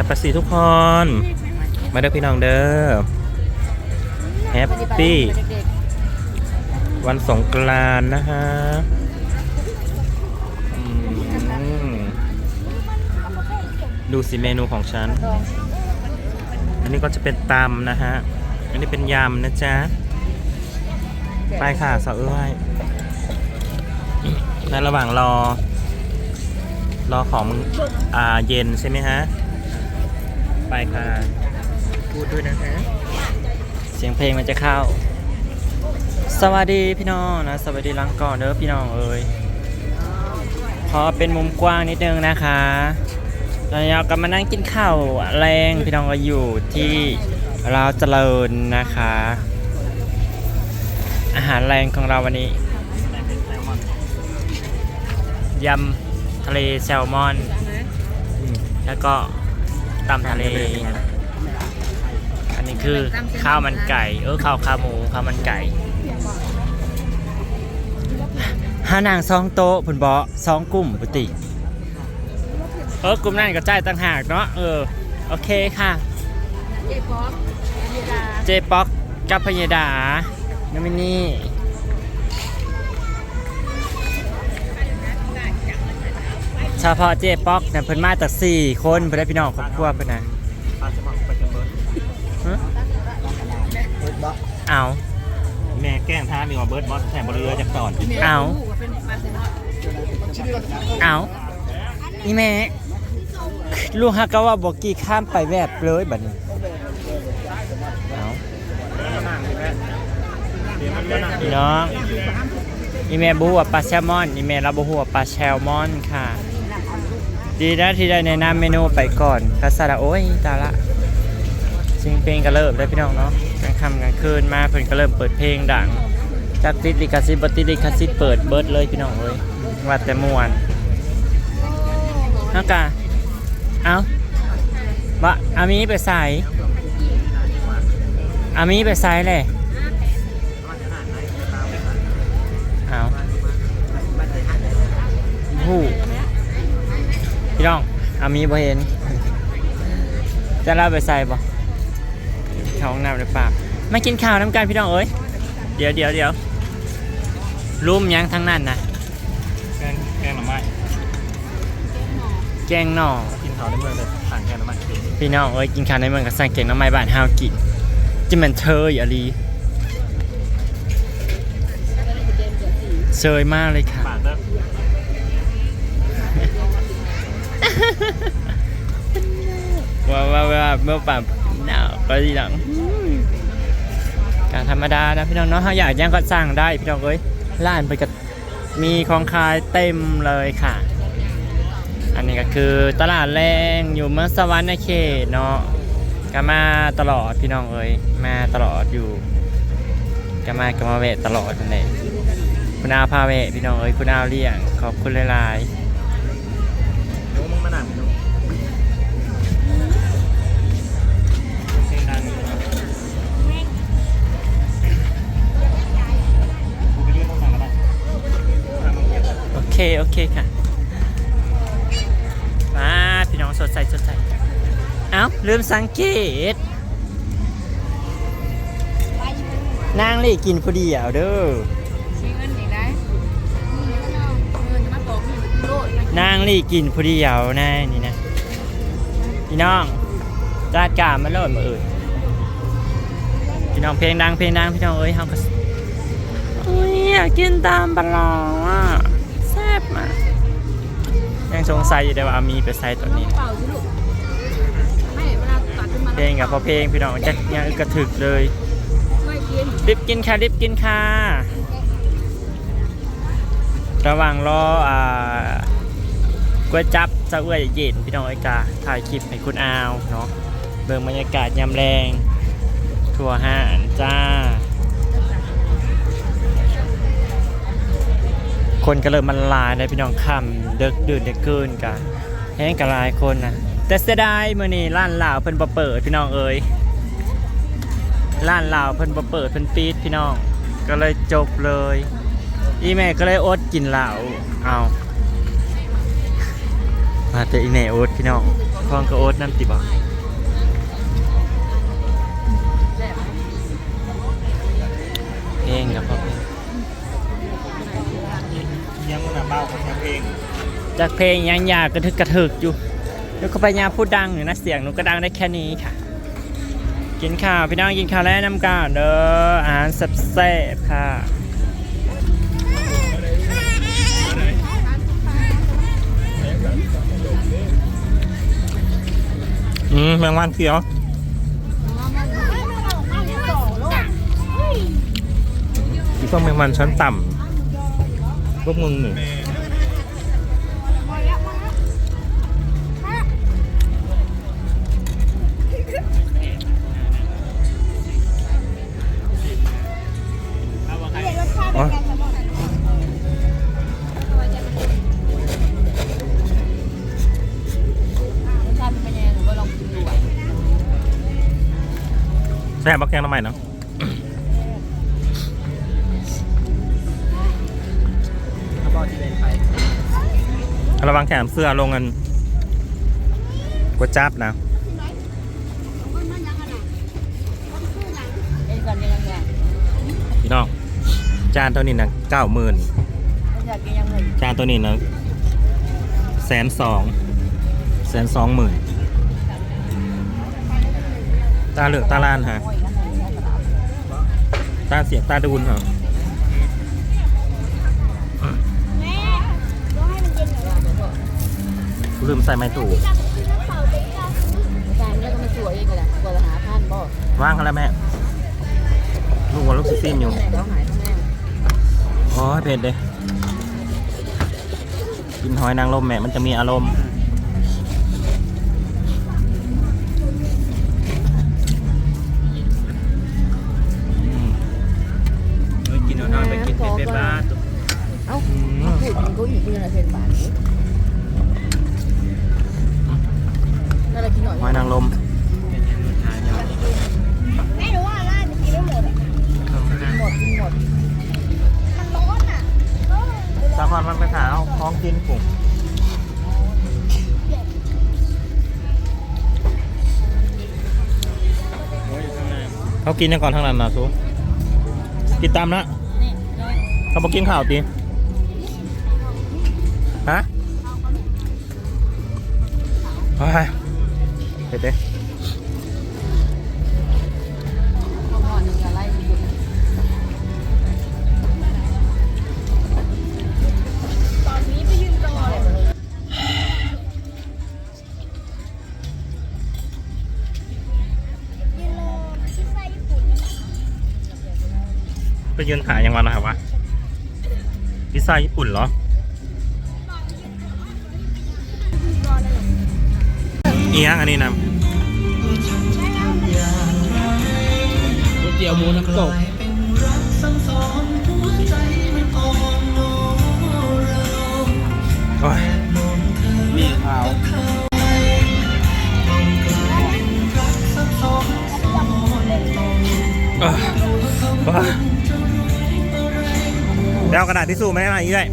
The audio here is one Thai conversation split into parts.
จับประสีทุกคน มาเด้อพี่น้องเด้อแฮปปี้วันสงกรานต์นะฮะดูสิเมนูของฉัน อันนี้ก็จะเป็นตำนะฮะ อันนี้เป็นยำนะจ๊ะ ไปค่ะสาวเอ้ยในระหว่างรอ รอของอ่าเย็นใช่ไหมฮะ ไปค่ะพูดด้วยนะฮะเสียงเพลงมันจะเข้า สวัสดีพี่น้องนะ สวัสดีหลังก่อนเด้อพี่น้องเอ้ยขอเป็นมุมกว้างนิดนึงนะคะตอนนี้เรากำลังนั่งกินข้าวแรงพี่น้องก็อยู่ที่เราวเจริญนะคะ อาหารแรงของเราวันนี้ยำทะเลแซลมอน แล้วก็ ตำทะเล อันนี้คือข้าวมันไก่ เออข้าวขาหมูข้าวมันไก่หานางซองโต๊ะผุนบอซองกลุ่มปกติ เออกลุ่มนั่นก็จ่ายต่างหากเนาะเออ โอเคค่ะ เจ๊ป๊อปเยดาเจป๊อกกับพยดาน้มินี่ เฉพาะเจป๊อกเนี่ยเพิ่นมาจากสี่คนเพิ่นได้พี่น้องครอบครัวเพิ่นนะฮะเอาแม่แกล้งท้ามีว่าเบิร์ดบอสแถมบริเวณจากตอนเอาลูกก็เป็นปลาเซนอเอาอีแม่ลูกฮักก็ว่าบอกกี้ข้ามไปแบบเลยบัดนี้เอาพี่น้องอีเมลบูว่าปลาแซลมอนอีเมลเราบูว่าปลาแซลมอนค่ะ ดีนะที่ได้แนะนำเมนูไปก่อนคาซาดาโอ้ยตาละซิงเพลงก็เริ่มได้พี่น้องเนาะกลางค่ำกลางคืนมาเพิ่นก็เริ่มเปิดเพลงดังจากติดลิขสิทธิ์บติดลิขสิทธิ์เปิดเบิร์ดเลยพี่น้องเอ้ยว่าแต่มวนฮักกะเอาบะอามีไปใส่อามีไปใส่เลย น้องอามีบ่เห็น จะเล่าไปใส่บ่เข้าห้องน้ำหรือเปล่ามากินข้าวน้ำกันพี่น้องเอ้ย เดี๋ยวเดี๋ยวเดี๋ยวรุ่มยังทั้งนั้นนะแกล้งแกล้งหน่อไม้แกงหน่อกินข้าวในเมืองเลยต่างแกล้งหน่อไม้พี่น้องเอ้ยกินข้าวในเมืองกับสั่งแกงหน้ำไม้บ้านฮาวกินจิมันเธออย่าลีเชยมากเลยค่ะ เด้อว่าว่าว่าเมื่อป่าหนาวก็ดีหลังการธรรมดานะพี่น้องเนาะถ้าอยากย่างก็สั่งได้พี่น้องเอ้ยร้านไปกับมีของขายเต็มเลยค่ะ อันนี้ก็คือตลาดแรงอยู่เมืองสวรรค์ในเขตเนาะก็มาตลอดพี่น้องเอ้ยมาตลอดอยู่ก็มาก็มาเวะตลอดนั่นเองคุณอาพาเวะพี่น้องเอ้ยคุณอาเลี้ยงขอบคุณหลายๆ เคโอเคค่ะมาพี่น้องสดใสสดใสเอ้าลืมสังเกต นางลี่กินพอดีอะเด้อมีเงินอีกได้เงินจะมาบอกมีโลดนางลี่กินพอดีอะนะนี่นะพี่น้องจัดการมาโลดมาเอ่ยพี่น้องเพลงดังเพลงดังพี่น้องเอ้ยเฮาก็อุ้ยอยากกินตามบอลองอะแซ่บมาก ยังสงสัยอยู่แต่ว่ามีไปใส่ตัวนี้เปล่าสิลูกไม่เวลาตัดขึ้นมาเพลงกับพอเพลงพี่น้องจะยังอึกกระถึกเลยไม่กินรีบกินค่ะรีบกินค่ะระหว่างรออ่ากวยจับจ้าเอื้อยเย็นพี่น้องไอกาถ่ายคลิปให้คุณอาวเนาะเบิ่งบรรยากาศยามแรง ทั่วห้านจ้า คนก็เริ่มมันลายเลยพี่น้องคำเดึกดื่นเด็กเกินกันแห้งกับหลายคนนะแต่เสียดายมื่อนี้ร้านเหล่าเพิ่นบ่เปิดพี่น้องเอ้ยร้านเหล่าเพิ่นบ่เปิดเพิ่นปิดพี่น้อง ก็เลยจบเลย อีแม่ก็เลยอดกินเหล้าเอามาแต่อีแม่อดพี่น้องคองกระโอ๊ตน้ำติบอกแซ่บเพลงกับพ่อ เบาของเพลงจากเพลงยังอยากกระทึกกระทึกอยู่เดี๋ยวเขาไปยาพูดดังอยู่นะเสียงหนูก็ดังได้แค่นี้ค่ะ กินข้าวพี่น้องกินข้าวแล้วน้ำกาเด้ออาหารแซ่บๆค่ะอืมแมงวันเขียวอีพวกแมงวันชั้นต่ำพวกมึงหนึ่ง ซ่บบักแกงทำไมเนาะถ้าบอกที่เลนไประวังแขนเสื้อลงกันกวจับนะพี่น้องจานตัวนี้นะเก้าหมื่นจานตัวนี้นะแสนสองแสนสองหมื่นตาเหลือกตาล้านฮะ ตาเสียบตาดูนเหรอแม่ต้องให้มันเย็นหน่อยกูลืมใส่ไม้ถูกจับขึ้นกระเป๋าไปจับจานนี้ก็มาสวยเองเลยนะกว่าจะหาพันบ่ว่างกันแล้วแม่ ลูกวัวลูกซิซินอยู่ไหนเขาหายข้างแน่โอ้ยเผ็ดเลยกินหอยนางรมแม่มันจะมีอารมณ์ ก็อีกเป็นอะไรเป็นบาทนี้นั่นแหละกินหน่อยหอยนางรมเป็นยังรสชาติยังแม่รู้ว่าอะไรมันกินไม่หมดอะหมดกินหมด มันร้อนอะเออสาคอนมันไปขาวคล้องกินปุ่งโอ้ยอยู่ข้างในเขากินกันก่อนทั้งนั้นนะซูกินตามนะ นี่น้อยเขาบอกกินข้าวตี ฮะไปเผ็ดเด้ข้าไรสุดตอนนี้ไปยืนรอยืนรอพิซซ่าญี่ปุ่นไปยืนหายังวันนะครับวะพิซซ่าญี่ปุ่นเหรอ เอียงอันนี้นะก๋วยเตี๋ยวหมูน้ำตกโอ้ยมีขาวเออว้าเดี๋ยวเอากระดาษทิชชู่มาให้หน่อยอีกด้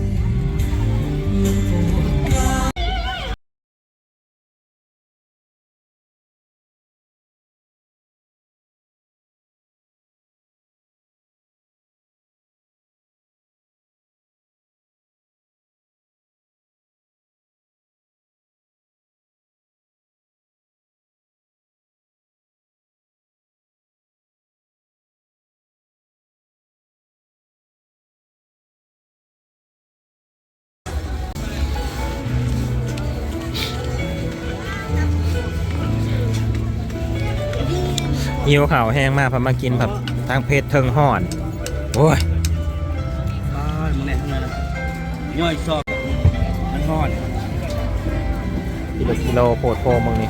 หิวข่าวแห้งมากพอมากินแบบทางเพชรเทิงห่อน โอ้ยบ้านมึงเนี่ยข้างในนะย่อยซอกมันทอดกิโลกิโลโปรดโพมึงนี่